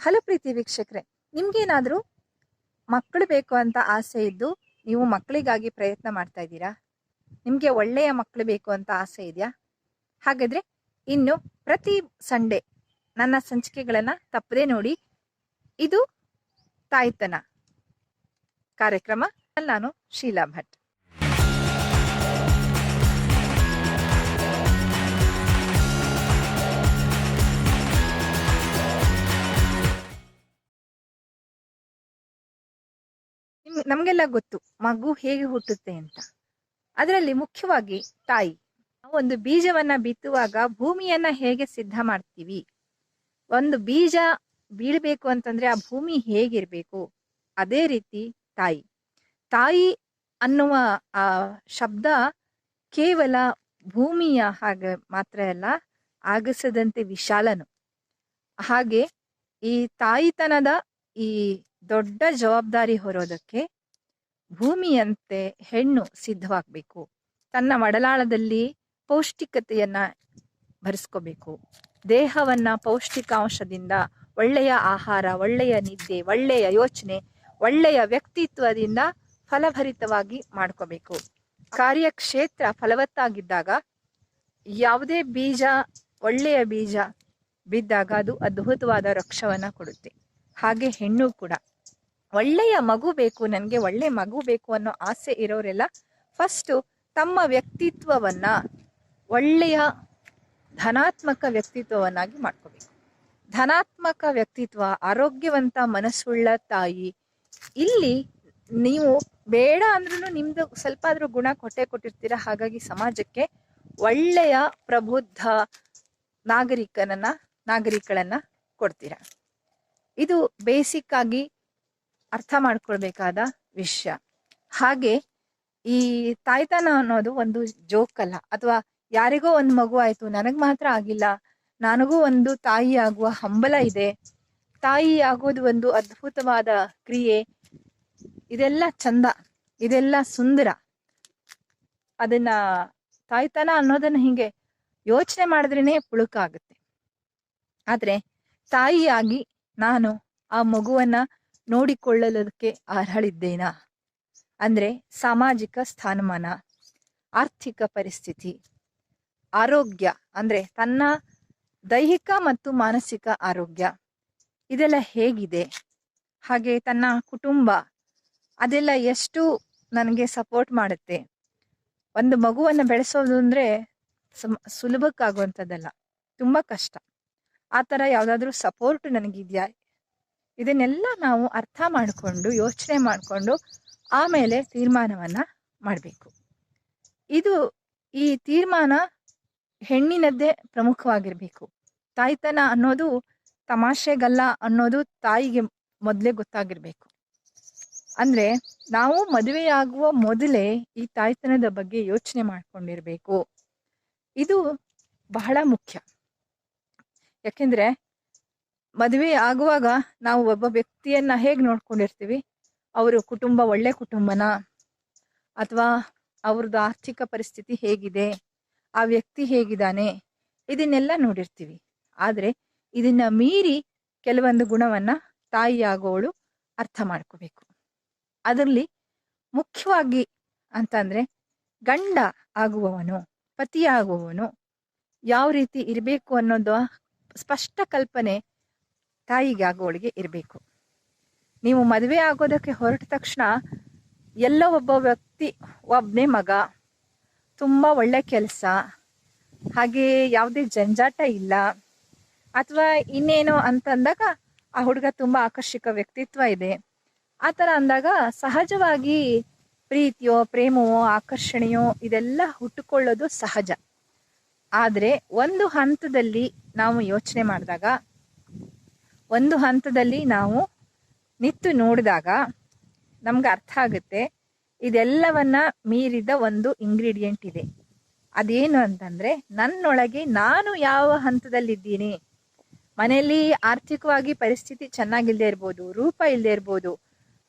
Hello ಪ್ರೀತಿ ವೀಕ್ಷಕರೇ ನಿಮ್ಗೇನಾದ್ರೂ ಮಕ್ಕಳು ಬೇಕು ಅಂತ ಆಸೆ ಇದ್ದು ನೀವು ಮಕ್ಕಳಿಗಾಗಿ ಪ್ರಯತ್ನ ಮಾಡ್ತಾ ಇದ್ದೀರಾ? ನಿಮಗೆ ಒಳ್ಳೆಯ ಮಕ್ಕಳು ಬೇಕು ಅಂತ ಆಸೆ ಇದೆಯಾ? ಹಾಗಾದ್ರೆ ಇನ್ನು ಪ್ರತಿ ಸಂಡೇ ನನ್ನ ಸಂಚಿಕೆಗಳನ್ನು ತಪ್ಪದೇ ನೋಡಿ ಇದು ತಾಯ್ತನ ಕಾರ್ಯಕ್ರಮ. ನಾನು ಶೀಲಾ ಭಟ್. ನಮಗೆಲ್ಲ ಗೊತ್ತು, ಮಗು ಹೇಗೆ ಹುಟ್ಟುತ್ತೆ ಅಂತ. ಅದರಲ್ಲಿ ಮುಖ್ಯವಾಗಿ ತಾಯಿ. ಒಂದು ಬೀಜವನ್ನ ಬಿತ್ತುವಾಗ ಭೂಮಿಯನ್ನ ಹೇಗೆ ಸಿದ್ಧ ಮಾಡ್ತೀವಿ? ಒಂದು ಬೀಜ ಬೀಳ್ಬೇಕು ಅಂತಂದ್ರೆ ಆ ಭೂಮಿ ಹೇಗಿರ್ಬೇಕು? ಅದೇ ರೀತಿ ತಾಯಿ. ತಾಯಿ ಅನ್ನುವ, ಆ, ಶಬ್ದ ಕೇವಲ ಭೂಮಿಯ ಹಾಗೆ ಮಾತ್ರ ಅಲ್ಲ, ಆಗಸದಂತೆ ವಿಶಾಲನು. ಹಾಗೆ ಈ ತಾಯಿತನದ ಈ ದೊಡ್ಡ ಜವಾಬ್ದಾರಿ ಹೊರೋದಕ್ಕೆ ಭೂಮಿಯಂತೆ ಹೆಣ್ಣು ಸಿದ್ಧವಾಗಬೇಕು. ತನ್ನ ಒಡಲಾಳದಲ್ಲಿ ಪೌಷ್ಟಿಕತೆಯನ್ನ ಭರಿಸ್ಕೋಬೇಕು. ದೇಹವನ್ನ ಪೌಷ್ಟಿಕಾಂಶದಿಂದ ಒಳ್ಳೆಯ ಆಹಾರ, ಒಳ್ಳೆಯ ನಿದ್ದೆ, ಒಳ್ಳೆಯ ಯೋಚನೆ, ಒಳ್ಳೆಯ ವ್ಯಕ್ತಿತ್ವದಿಂದ ಫಲಭರಿತವಾಗಿ ಮಾಡ್ಕೋಬೇಕು. ಕಾರ್ಯಕ್ಷೇತ್ರ ಫಲವತ್ತಾಗಿದ್ದಾಗ ಯಾವುದೇ ಬೀಜ, ಒಳ್ಳೆಯ ಬೀಜ ಬಿದ್ದಾಗ ಅದು ಅದ್ಭುತವಾದ ವೃಕ್ಷವನ್ನ ಕೊಡುತ್ತೆ. ಹಾಗೆ ಹೆಣ್ಣು ಕೂಡ. ಒಳ್ಳೆಯ ಮಗು ಬೇಕು, ನನಗೆ ಒಳ್ಳೆ ಮಗು ಬೇಕು ಅನ್ನೋ ಆಸೆ ಇರೋರೆಲ್ಲ ಫಸ್ಟು ತಮ್ಮ ವ್ಯಕ್ತಿತ್ವವನ್ನ ಒಳ್ಳೆಯ ಧನಾತ್ಮಕ ವ್ಯಕ್ತಿತ್ವವನ್ನಾಗಿ ಮಾಡ್ಕೋಬೇಕು. ಧನಾತ್ಮಕ ವ್ಯಕ್ತಿತ್ವ, ಆರೋಗ್ಯವಂತ ಮನಸ್ಸುಳ್ಳ ತಾಯಿ, ಇಲ್ಲಿ ನೀವು ಬೇಡ ಅಂದ್ರೂ ನಿಮ್ದು ಸ್ವಲ್ಪ ಆದ್ರೂ ಗುಣ ಕೊಟ್ಟೆ ಕೊಟ್ಟಿರ್ತೀರ, ಹಾಗಾಗಿ ಸಮಾಜಕ್ಕೆ ಒಳ್ಳೆಯ ಪ್ರಬುದ್ಧ ನಾಗರಿಕನನ್ನ, ನಾಗರಿಕಳನ್ನ ಕೊಡ್ತೀರ. ಇದು ಬೇಸಿಕ್ ಆಗಿ ಅರ್ಥ ಮಾಡ್ಕೊಳ್ಬೇಕಾದ ವಿಷಯ. ಹಾಗೆ ಈ ತಾಯ್ತನ ಅನ್ನೋದು ಒಂದು ಜೋಕ್ ಅಲ್ಲ ಅಥವಾ ಯಾರಿಗೋ ಒಂದು ಮಗು ಆಯ್ತು, ನನಗ್ ಮಾತ್ರ ಆಗಿಲ್ಲ, ನನಗೂ ಒಂದು ತಾಯಿ ಆಗುವ ಹಂಬಲ ಇದೆ, ತಾಯಿ ಆಗೋದು ಒಂದು ಅದ್ಭುತವಾದ ಕ್ರಿಯೆ, ಇದೆಲ್ಲ ಚಂದ, ಇದೆಲ್ಲ ಸುಂದರ. ಅದನ್ನ ತಾಯ್ತನ ಅನ್ನೋದನ್ನ ಹಿಂಗೆ ಯೋಚನೆ ಮಾಡಿದ್ರೇನೆ ಪುಳುಕ ಆಗುತ್ತೆ ಆದ್ರೆ ತಾಯಿಯಾಗಿ ನಾನು ಆ ಮಗುವನ್ನ ನೋಡಿಕೊಳ್ಳಲೋದಕ್ಕೆ ಅರ್ಹಳಿದ್ದೇನಾ? ಅಂದ್ರೆ ಸಾಮಾಜಿಕ ಸ್ಥಾನಮಾನ, ಆರ್ಥಿಕ ಪರಿಸ್ಥಿತಿ, ಆರೋಗ್ಯ, ಅಂದ್ರೆ ತನ್ನ ದೈಹಿಕ ಮತ್ತು ಮಾನಸಿಕ ಆರೋಗ್ಯ, ಇದೆಲ್ಲ ಹೇಗಿದೆ? ಹಾಗೆ ತನ್ನ ಕುಟುಂಬ, ಅದೆಲ್ಲ ಎಷ್ಟು ನನಗೆ ಸಪೋರ್ಟ್ ಮಾಡುತ್ತೆ? ಒಂದು ಮಗುವನ್ನು ಬೆಳೆಸೋದು ಅಂದ್ರೆ ಸುಲಭಕ್ಕಾಗುವಂಥದ್ದಲ್ಲ, ತುಂಬಾ ಕಷ್ಟ. ಆ ಥರ ಯಾವುದಾದ್ರೂ ಸಪೋರ್ಟ್ ನನಗಿದೆಯಾ? ಇದನ್ನೆಲ್ಲ ನಾವು ಅರ್ಥ ಮಾಡಿಕೊಂಡು, ಯೋಚನೆ ಮಾಡಿಕೊಂಡು ಆಮೇಲೆ ತೀರ್ಮಾನವನ್ನು ಮಾಡಬೇಕು. ಇದು ಈ ತೀರ್ಮಾನ ಹೆಣ್ಣಿನದ್ದೇ ಪ್ರಮುಖವಾಗಿರಬೇಕು. ತಾಯ್ತನ ಅನ್ನೋದು ತಮಾಷೆಗಲ್ಲ ಅನ್ನೋದು ತಾಯಿಗೆ ಮೊದಲೇ ಗೊತ್ತಾಗಿರಬೇಕು. ಅಂದ್ರೆ ನಾವು ಮದುವೆಯಾಗುವ ಮೊದಲೇ ಈ ತಾಯ್ತನದ ಬಗ್ಗೆ ಯೋಚನೆ ಮಾಡಿಕೊಂಡಿರಬೇಕು. ಇದು ಬಹಳ ಮುಖ್ಯ. ಯಾಕೆಂದ್ರೆ ಮದುವೆ ಆಗುವಾಗ ನಾವು ಒಬ್ಬ ವ್ಯಕ್ತಿಯನ್ನ ಹೇಗೆ ನೋಡ್ಕೊಂಡಿರ್ತೀವಿ? ಅವರು ಕುಟುಂಬ ಒಳ್ಳೆ ಕುಟುಂಬನ? ಅಥವಾ ಅವ್ರದ್ದು ಆರ್ಥಿಕ ಪರಿಸ್ಥಿತಿ ಹೇಗಿದೆ? ಆ ವ್ಯಕ್ತಿ ಹೇಗಿದ್ದಾನೆ? ಇದನ್ನೆಲ್ಲ ನೋಡಿರ್ತೀವಿ. ಆದರೆ ಇದನ್ನ ಮೀರಿ ಕೆಲವೊಂದು ಗುಣವನ್ನ ತಾಯಿಯಾಗೋಳು ಅರ್ಥ ಮಾಡ್ಕೋಬೇಕು. ಅದರಲ್ಲಿ ಮುಖ್ಯವಾಗಿ ಅಂತಂದ್ರೆ ಗಂಡ ಆಗುವವನು, ಪತಿಯಾಗುವವನು ಯಾವ ರೀತಿ ಇರಬೇಕು ಅನ್ನೋದು ಸ್ಪಷ್ಟ ಕಲ್ಪನೆ ತಾಯಿಗೆ ಆಗೋಳಿಗೆ ಇರಬೇಕು. ನೀವು ಮದುವೆ ಆಗೋದಕ್ಕೆ ಹೊರಟ ತಕ್ಷಣ ಎಲ್ಲ ಒಬ್ಬ ವ್ಯಕ್ತಿ ಒಬ್ಬನೇ ಮಗ, ತುಂಬ ಒಳ್ಳೆ ಕೆಲಸ, ಹಾಗೆ ಯಾವುದೇ ಜಂಜಾಟ ಇಲ್ಲ, ಅಥವಾ ಇನ್ನೇನು ಅಂತಂದಾಗ ಆ ಹುಡುಗ ತುಂಬ ಆಕರ್ಷಕ ವ್ಯಕ್ತಿತ್ವ ಇದೆ. ಆ ಥರ ಅಂದಾಗ ಸಹಜವಾಗಿ ಪ್ರೀತಿಯೋ, ಪ್ರೇಮವೋ, ಆಕರ್ಷಣೆಯೋ ಇದೆಲ್ಲ ಹುಟ್ಟುಕೊಳ್ಳೋದು ಸಹಜ. ಆದರೆ ಒಂದು ಹಂತದಲ್ಲಿ ನಾವು ಯೋಚನೆ ಮಾಡಿದಾಗ ಒಂದು ಹಂತದಲ್ಲಿ ನಾವು ನಿತ್ತು ನೋಡಿದಾಗ ನಮ್ಗೆ ಅರ್ಥ ಆಗುತ್ತೆ, ಇದೆಲ್ಲವನ್ನ ಮೀರಿದ ಒಂದು ಇಂಗ್ರೀಡಿಯೆಂಟ್ ಇದೆ. ಅದೇನು ಅಂತಂದ್ರೆ, ನನ್ನೊಳಗೆ ನಾನು ಯಾವ ಹಂತದಲ್ಲಿದ್ದೀನಿ, ಮನೆಯಲ್ಲಿ ಆರ್ಥಿಕವಾಗಿ ಪರಿಸ್ಥಿತಿ ಚೆನ್ನಾಗಿಲ್ಲದೆ ಇರ್ಬೋದು, ರೂಪ ಇಲ್ಲದೆ ಇರ್ಬೋದು,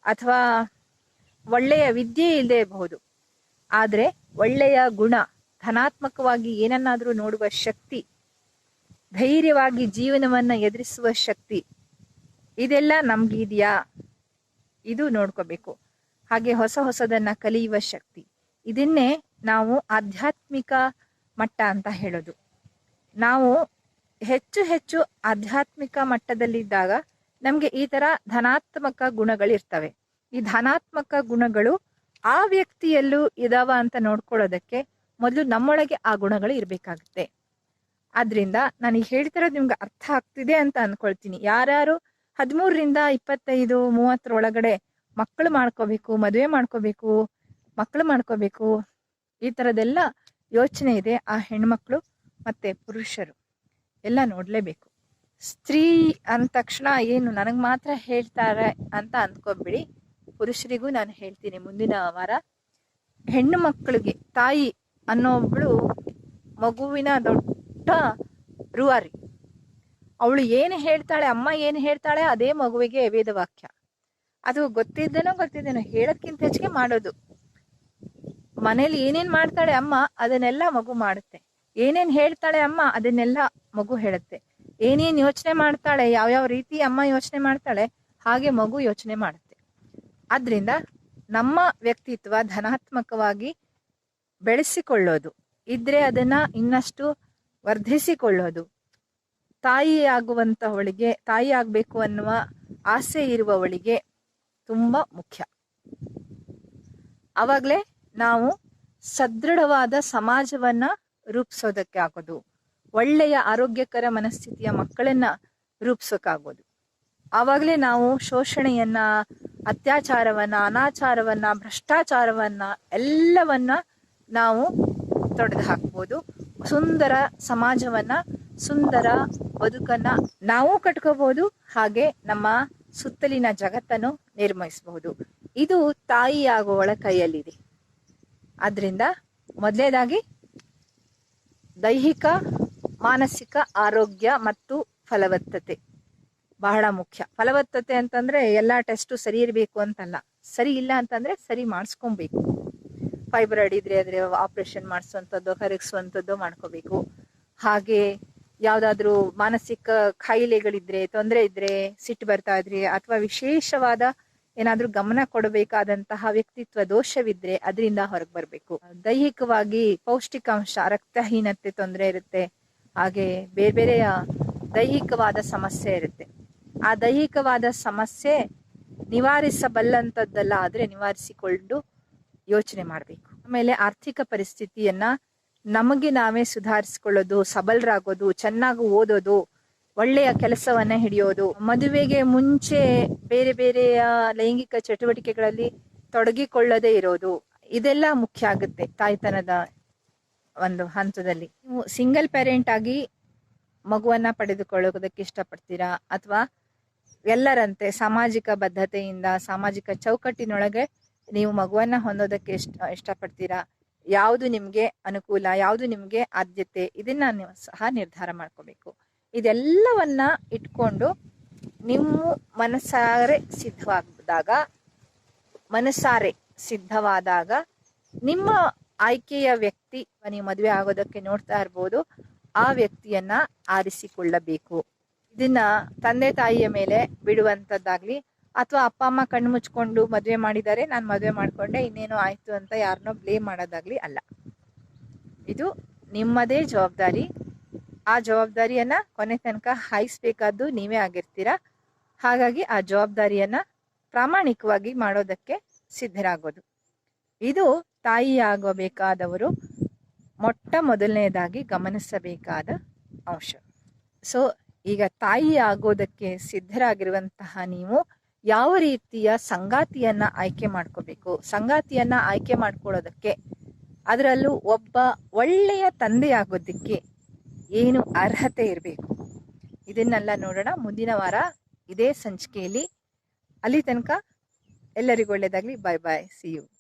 ಅಥವಾ ಒಳ್ಳೆಯ ವಿದ್ಯೆ ಇಲ್ಲದೆ ಇರಬಹುದು ಆದರೆ ಒಳ್ಳೆಯ ಗುಣ, ಧನಾತ್ಮಕವಾಗಿ ಏನನ್ನಾದರೂ ನೋಡುವ ಶಕ್ತಿ ಧೈರ್ಯವಾಗಿ ಜೀವನವನ್ನ ಎದುರಿಸುವ ಶಕ್ತಿ. ಇದೆಲ್ಲ ನಮ್ಗಿದೆಯಾ ಇದು ನೋಡ್ಕೋಬೇಕು. ಹಾಗೆ ಹೊಸ ಹೊಸದನ್ನ ಕಲಿಯುವ ಶಕ್ತಿ. ಇದನ್ನೇ ನಾವು ಆಧ್ಯಾತ್ಮಿಕ ಮಟ್ಟ ಅಂತ ಹೇಳೋದು. ನಾವು ಹೆಚ್ಚು ಹೆಚ್ಚು ಆಧ್ಯಾತ್ಮಿಕ ಮಟ್ಟದಲ್ಲಿದ್ದಾಗ ನಮಗೆ ಈ ತರ ಧನಾತ್ಮಕ ಗುಣಗಳಿರ್ತವೆ. ಈ ಧನಾತ್ಮಕ ಗುಣಗಳು ಆ ವ್ಯಕ್ತಿಯಲ್ಲೂ ಇದಾವ ಅಂತ ನೋಡ್ಕೊಳ್ಳೋದಕ್ಕೆ ಮೊದಲು ನಮ್ಮೊಳಗೆ ಆ ಗುಣಗಳು ಇರಬೇಕಾಗುತ್ತೆ. ಆದ್ರಿಂದ ನಾನು ಹೇಳ್ತಿರೋದು ನಿಮ್ಗೆ ಅರ್ಥ ಆಗ್ತಿದೆ ಅಂತ ಅನ್ಕೊಳ್ತೀನಿ. ಯಾರ್ಯಾರು ಹದಿಮೂರರಿಂದ ಇಪ್ಪತ್ತೈದು ಮೂವತ್ತರೊಳಗಡೆ ಮಕ್ಕಳು ಮಾಡ್ಕೋಬೇಕು, ಮದುವೆ ಮಾಡ್ಕೋಬೇಕು ಮಕ್ಕಳು ಮಾಡ್ಕೋಬೇಕು, ಈ ಥರದ್ದೆಲ್ಲ ಯೋಚನೆ ಇದೆ ಆ ಹೆಣ್ಮಕ್ಳು ಮತ್ತೆ ಪುರುಷರು. ಎಲ್ಲ ನೋಡಲೇಬೇಕು. ಸ್ತ್ರೀ ಅಂದ ತಕ್ಷಣ ಏನು ನನಗೆ ಮಾತ್ರ ಹೇಳ್ತಾರೆ ಅಂತ ಅಂದ್ಕೊಬಿಡಿ ಪುರುಷರಿಗೂ ನಾನು ಹೇಳ್ತೀನಿ ಮುಂದಿನ ವಾರ. ಹೆಣ್ಣು ಮಕ್ಕಳಿಗೆ ತಾಯಿ ಅನ್ನೋ ಒಬ್ಬಳು ಮಗುವಿನ ದೊಡ್ಡ ರೂವಾರಿ ಅವಳು ಏನು ಹೇಳ್ತಾಳೆ, ಅಮ್ಮ ಏನು ಹೇಳ್ತಾಳೆ, ಅದೇ ಮಗುವಿಗೆ ವೇದವಾಕ್ಯ ಅದು ಗೊತ್ತಿದ್ದೇನೋ ಗೊತ್ತಿದ್ದೇನೋ ಹೇಳೋದ್ಕಿಂತ ಹೆಚ್ಚಿಗೆ ಮಾಡೋದು. ಮನೇಲಿ ಏನೇನ್ ಮಾಡ್ತಾಳೆ ಅಮ್ಮ, ಅದನ್ನೆಲ್ಲ ಮಗು ಮಾಡುತ್ತೆ. ಏನೇನ್ ಹೇಳ್ತಾಳೆ ಅಮ್ಮ, ಅದನ್ನೆಲ್ಲ ಮಗು ಹೇಳುತ್ತೆ. ಏನೇನ್ ಯೋಚನೆ ಮಾಡ್ತಾಳೆ, ಯಾವ್ಯಾವ ರೀತಿ ಅಮ್ಮ ಯೋಚನೆ ಮಾಡ್ತಾಳೆ, ಹಾಗೆ ಮಗು ಯೋಚನೆ ಮಾಡುತ್ತೆ. ಆದ್ರಿಂದ ನಮ್ಮ ವ್ಯಕ್ತಿತ್ವ ಧನಾತ್ಮಕವಾಗಿ ಬೆಳೆಸಿಕೊಳ್ಳೋದು. ಇದ್ರೆ ಅದನ್ನ ಇನ್ನಷ್ಟು ವರ್ಧಿಸಿಕೊಳ್ಳೋದು. ತಾಯಿ ಆಗುವಂತಹವಳಿಗೆ ತಾಯಿ ಆಗ್ಬೇಕು ಅನ್ನುವ ಆಸೆ ಇರುವವಳಿಗೆ ತುಂಬಾ ಮುಖ್ಯ. ಅವಾಗ್ಲೇ ನಾವು ಸದೃಢವಾದ ಸಮಾಜವನ್ನ ರೂಪಿಸೋದಕ್ಕೆ ಆಗೋದು. ಒಳ್ಳೆಯ ಆರೋಗ್ಯಕರ ಮನಸ್ಥಿತಿಯ ಮಕ್ಕಳನ್ನ ರೂಪಿಸೋಕ್ಕಾಗೋದು ಆವಾಗಲೇ ನಾವು ಶೋಷಣೆಯನ್ನ, ಅತ್ಯಾಚಾರವನ್ನ, ಅನಾಚಾರವನ್ನ, ಭ್ರಷ್ಟಾಚಾರವನ್ನ ಎಲ್ಲವನ್ನ ನಾವು ತೊಡೆದು ಹಾಕ್ಬೋದು ಸುಂದರ ಸಮಾಜವನ್ನ, ಸುಂದರ ಬದುಕನ್ನ ನಾವು ಕಟ್ಕೋಬಹುದು, ಹಾಗೆ ನಮ್ಮ ಸುತ್ತಲಿನ ಜಗತ್ತನ್ನು ನಿರ್ಮಿಸಬಹುದು. ಇದು ತಾಯಿಯಾಗುವಳ ಕೈಯಲ್ಲಿದೆ. ಆದ್ರಿಂದ ಮೊದಲನೇದಾಗಿ ದೈಹಿಕ, ಮಾನಸಿಕ ಆರೋಗ್ಯ ಮತ್ತು ಫಲವತ್ತತೆ ಬಹಳ ಮುಖ್ಯ. ಫಲವತ್ತತೆ ಅಂತಂದ್ರೆ ಎಲ್ಲಾ ಟೆಸ್ಟು ಸರಿ ಇರಬೇಕು ಅಂತಲ್ಲ. ಸರಿ ಇಲ್ಲ ಅಂತಂದ್ರೆ ಸರಿ ಮಾಡಿಸ್ಕೊಬೇಕು. ಫೈಬ್ರಾಯ್ಡ್ ಇದ್ರೆ ಅಂದ್ರೆ ಆಪರೇಷನ್ ಮಾಡಿಸುವಂಥದ್ದು ಕರಗಿಸುವಂಥದ್ದು ಮಾಡ್ಕೋಬೇಕು. ಹಾಗೆ ಯಾವ್ದಾದ್ರು ಮಾನಸಿಕ ಕಾಯಿಲೆಗಳಿದ್ರೆ ತೊಂದರೆ ಇದ್ರೆ ಸಿಟ್ಟು ಬರ್ತಾ ಇದ್ರೆ, ಅಥವಾ ವಿಶೇಷವಾದ ಏನಾದ್ರೂ ಗಮನ ಕೊಡಬೇಕಾದಂತಹ ವ್ಯಕ್ತಿತ್ವ ದೋಷವಿದ್ರೆ ಅದರಿಂದ ಹೊರಗೆ ಬರಬೇಕು. ದೈಹಿಕವಾಗಿ ಪೌಷ್ಟಿಕಾಂಶ, ರಕ್ತಹೀನತೆ ತೊಂದರೆ ಇರುತ್ತೆ. ಹಾಗೆ ಬೇರೆ ಬೇರೆ ದೈಹಿಕವಾದ ಸಮಸ್ಯೆ ಇರುತ್ತೆ. ಆ ದೈಹಿಕವಾದ ಸಮಸ್ಯೆ ನಿವಾರಿಸಬಲ್ಲಂಥದ್ದಲ್ಲ ಆದ್ರೆ ನಿವಾರಿಸಿಕೊಂಡು ಯೋಚನೆ ಮಾಡಬೇಕು. ಆಮೇಲೆ ಆರ್ಥಿಕ ಪರಿಸ್ಥಿತಿಯನ್ನ ನಮಗೆ ನಾವೇ ಸುಧಾರಿಸ್ಕೊಳ್ಳೋದು, ಸಬಲರಾಗೋದು, ಚೆನ್ನಾಗಿ ಓದೋದು, ಒಳ್ಳೆಯ ಕೆಲಸವನ್ನ ಹಿಡಿಯೋದು, ಮದುವೆಗೆ ಮುಂಚೆ ಬೇರೆ ಬೇರೆಯ ಲೈಂಗಿಕ ಚಟುವಟಿಕೆಗಳಲ್ಲಿ ತೊಡಗಿಕೊಳ್ಳದೇ ಇರೋದು, ಇದೆಲ್ಲ ಮುಖ್ಯ ಆಗುತ್ತೆ ತಾಯ್ತನದ ಒಂದು ಹಂತದಲ್ಲಿ. ನೀವು ಸಿಂಗಲ್ ಪೇರೆಂಟ್ ಆಗಿ ಮಗುವನ್ನ ಪಡೆದುಕೊಳ್ಳೋದಕ್ಕೆ ಇಷ್ಟಪಡ್ತೀರಾ? ಅಥವಾ ಎಲ್ಲರಂತೆ ಸಾಮಾಜಿಕ ಬದ್ಧತೆಯಿಂದ, ಸಾಮಾಜಿಕ ಚೌಕಟ್ಟಿನೊಳಗೆ ನೀವು ಮಗುವನ್ನ ಹೊಂದೋದಕ್ಕೆ ಇಷ್ಟ, ಇಷ್ಟಪಡ್ತೀರಾ? ಯಾವುದು ನಿಮಗೆ ಅನುಕೂಲ, ಯಾವುದು ನಿಮಗೆ ಆದ್ಯತೆ? ಇದನ್ನ ನೀವು ಸಹ ನಿರ್ಧಾರ ಮಾಡ್ಕೋಬೇಕು. ಇದೆಲ್ಲವನ್ನ ಇಟ್ಕೊಂಡು ನಿಮ್ಮ ಮನಸಾರೆ ಸಿದ್ಧವಾದಾಗ ಮನಸಾರೆ ಸಿದ್ಧವಾದಾಗ, ನಿಮ್ಮ ಆಯ್ಕೆಯ ವ್ಯಕ್ತಿ ನೀವು ಮದುವೆ ಆಗೋದಕ್ಕೆ ನೋಡ್ತಾ ಇರ್ಬೋದು, ಆ ವ್ಯಕ್ತಿಯನ್ನ ಆರಿಸಿಕೊಳ್ಳಬೇಕು. ಇದನ್ನ ತಂದೆ ತಾಯಿಯ ಮೇಲೆ ಬಿಡುವಂತದ್ದಾಗ್ಲಿ ಅಥವಾ ಅಪ್ಪ, ಅಮ್ಮ ಕಣ್ಣು ಮುಚ್ಕೊಂಡು ಮದುವೆ ಮಾಡಿದ್ದಾರೆ, ನಾನು ಮದುವೆ ಮಾಡ್ಕೊಂಡೆ, ಇನ್ನೇನೋ ಆಯ್ತು ಅಂತ ಯಾರನ್ನೋ ಬ್ಲೇಮ್ ಮಾಡೋದಾಗ್ಲಿ ಅಲ್ಲ. ಇದು ನಿಮ್ಮದೇ ಜವಾಬ್ದಾರಿ. ಆ ಜವಾಬ್ದಾರಿಯನ್ನ ಕೊನೆ ತನಕ ಹಾಯಿಸ್ಬೇಕಾದ್ದು ನೀವೇ ಆಗಿರ್ತೀರಾ? ಹಾಗಾಗಿ ಆ ಜವಾಬ್ದಾರಿಯನ್ನ ಪ್ರಾಮಾಣಿಕವಾಗಿ ಮಾಡೋದಕ್ಕೆ ಸಿದ್ಧರಾಗೋದು. ಇದು ತಾಯಿಯಾಗಬೇಕಾದವರು ಮೊಟ್ಟ ಮೊದಲನೇದಾಗಿ ಗಮನಿಸಬೇಕಾದ ಅಂಶ. ಸೊ ಈಗ ತಾಯಿ ಆಗೋದಕ್ಕೆ ಸಿದ್ಧರಾಗಿರುವಂತಹ ನೀವು ಯಾವ ರೀತಿಯ ಸಂಗಾತಿಯನ್ನ ಆಯ್ಕೆ ಮಾಡ್ಕೋಬೇಕು? ಸಂಗಾತಿಯನ್ನ ಆಯ್ಕೆ ಮಾಡ್ಕೊಳ್ಳೋದಕ್ಕೆ ಅದರಲ್ಲೂ ಒಬ್ಬ ಒಳ್ಳೆಯ ತಂದೆಯಾಗೋದಕ್ಕೆ ಏನು ಅರ್ಹತೆ ಇರಬೇಕು? ಇದನ್ನೆಲ್ಲ ನೋಡೋಣ. ಮುಂದಿನ ವಾರ ಇದೇ ಸಂಚಿಕೆಯಲ್ಲಿ. ಅಲ್ಲಿ ತನಕ ಎಲ್ಲರಿಗೂ ಒಳ್ಳೆಯದಾಗಲಿ ಬಾಯ್ ಬಾಯ್ ಸಿ ಯು